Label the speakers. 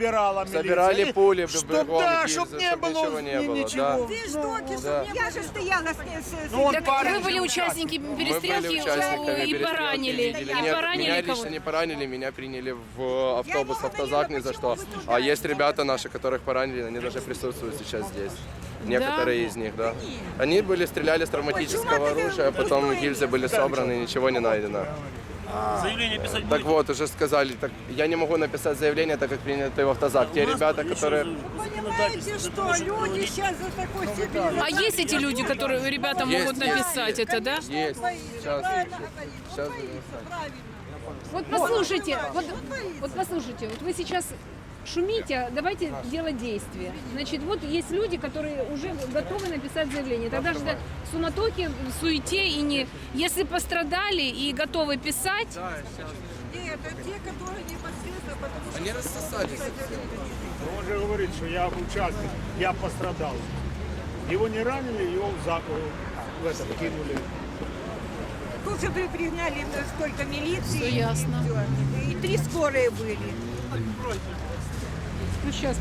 Speaker 1: собирала милиция.
Speaker 2: Собирали
Speaker 1: И
Speaker 2: пули,
Speaker 1: чтоб,
Speaker 2: бегом
Speaker 1: да,
Speaker 2: гильзы,
Speaker 1: чтоб не
Speaker 2: чтоб
Speaker 1: было
Speaker 2: ничего не
Speaker 1: ни-
Speaker 2: было,
Speaker 1: ничего.
Speaker 3: Ты ждоки,
Speaker 2: Да.
Speaker 3: чтоб я же стояла с, с,
Speaker 1: Ну,
Speaker 4: Так
Speaker 1: парень
Speaker 4: вы были участники
Speaker 2: были
Speaker 4: перестрелки
Speaker 2: участниками
Speaker 4: и
Speaker 2: перестрелки,
Speaker 4: поранили.
Speaker 2: видели.
Speaker 4: И
Speaker 2: Нет, меня
Speaker 4: поранили
Speaker 2: лично
Speaker 4: кого-то.
Speaker 2: не поранили, меня приняли в автобус
Speaker 3: Я
Speaker 2: автозак ни за что. А есть ребята наши, которых поранили, они даже присутствуют сейчас здесь. Некоторые из них, да. Они были, стреляли с травматического оружия, а потом гильзы были собраны, ничего не найдено.
Speaker 5: Заявление писать
Speaker 2: Так вот, уже сказали, так я не могу написать заявление, так как принято в автозак. Те ребята, которые...
Speaker 3: Понимаете, что люди сейчас за такой степени...
Speaker 4: А есть эти люди, которые ребята
Speaker 2: Есть,
Speaker 4: могут
Speaker 2: есть.
Speaker 4: написать это, да?
Speaker 2: Есть. Сейчас. Сейчас.
Speaker 6: Вот послушайте, вот, вот послушайте, вот вы сейчас шумите, а давайте делать действия. Значит, вот есть люди, которые уже готовы написать заявление. Тогда же в суматохе,
Speaker 4: В суете и не... Если пострадали и готовы писать,
Speaker 3: Нет, это те, которые непосредственно, потому что...
Speaker 2: Они рассосались.
Speaker 1: Он же говорит, что я участник, я пострадал. Его не ранили, его в, за- в этот кинули.
Speaker 3: Тут же вы пригнали э, сколько милиции.
Speaker 4: Всё ясно.
Speaker 3: И три скорые были.
Speaker 6: ну, сейчас